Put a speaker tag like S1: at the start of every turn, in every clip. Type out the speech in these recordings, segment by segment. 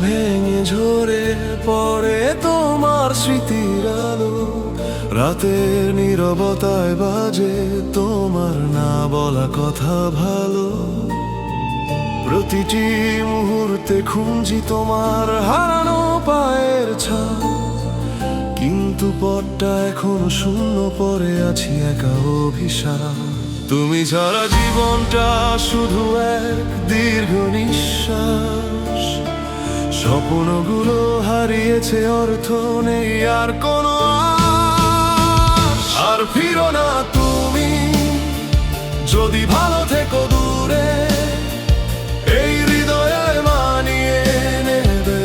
S1: ভেঙে ঝরে পড়ে তোমার স্মৃতির আলো। রাতের নীরবতায় বাজে তোমার না বলা কথা ভালো। প্রতিটি মুহূর্তে খুঁজি তোমার হারানো পায়ের ছাপ। কিন্তু পথটা এখন শূন্য, পরে আছি একা অভিশাপ। তুমি ছাড়া জীবনটা শুধু এক দীর্ঘ নিঃশ্বাস। স্বপ্নগুলো হারিয়েছে, অর্থ নেই, আর কোনো আর ফিরো না তুমি, যদি ভালো থেকো দূরে, এই হৃদয়ে মানিয়ে নেবে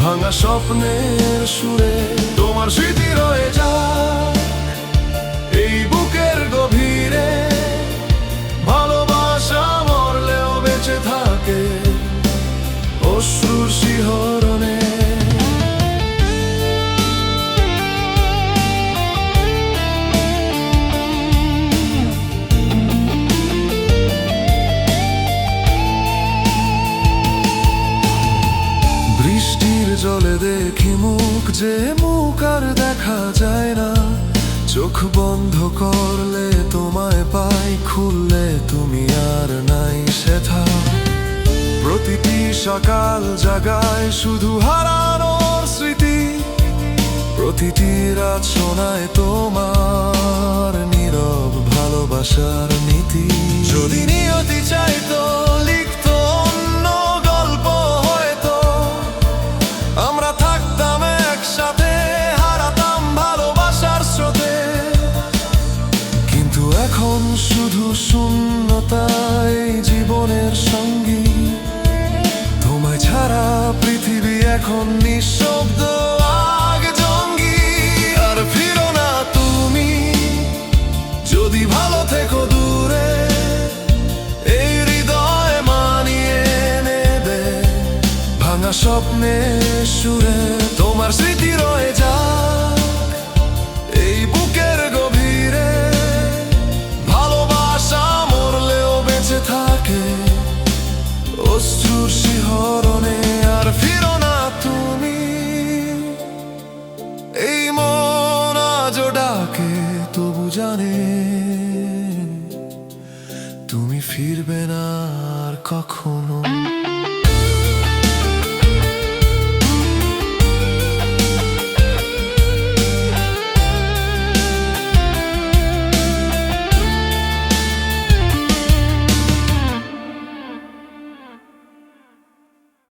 S1: ভাঙা স্বপ্নের সুরে। তোমার স্মৃতি রয়ে যায়। দেখি মুখ, যে মুখ আর দেখা যায় না। চোখ বন্ধ করলে তোমায় পাই, খুললে তুমি আর নাই সেথা। প্রতিটি সকাল জাগায় শুধু হারানোর স্মৃতি। প্রতিটি রাত শোনায় তোমার নীরব ভালোবাসার নীতি। যদি নিয়তি চাইতো এখন নিঃশব্দ আগ জঙ্গি, আর ফিরো না তুমি। যদি ভালো থেকো দূরে, এই হৃদয় মানিয়ে নেবে। ভাঙা স্বপ্নে সুরে তোমার স্মৃতি রয়ে যাক ডাকে তবু জানে তুমি ফিরবে না আর কখনো।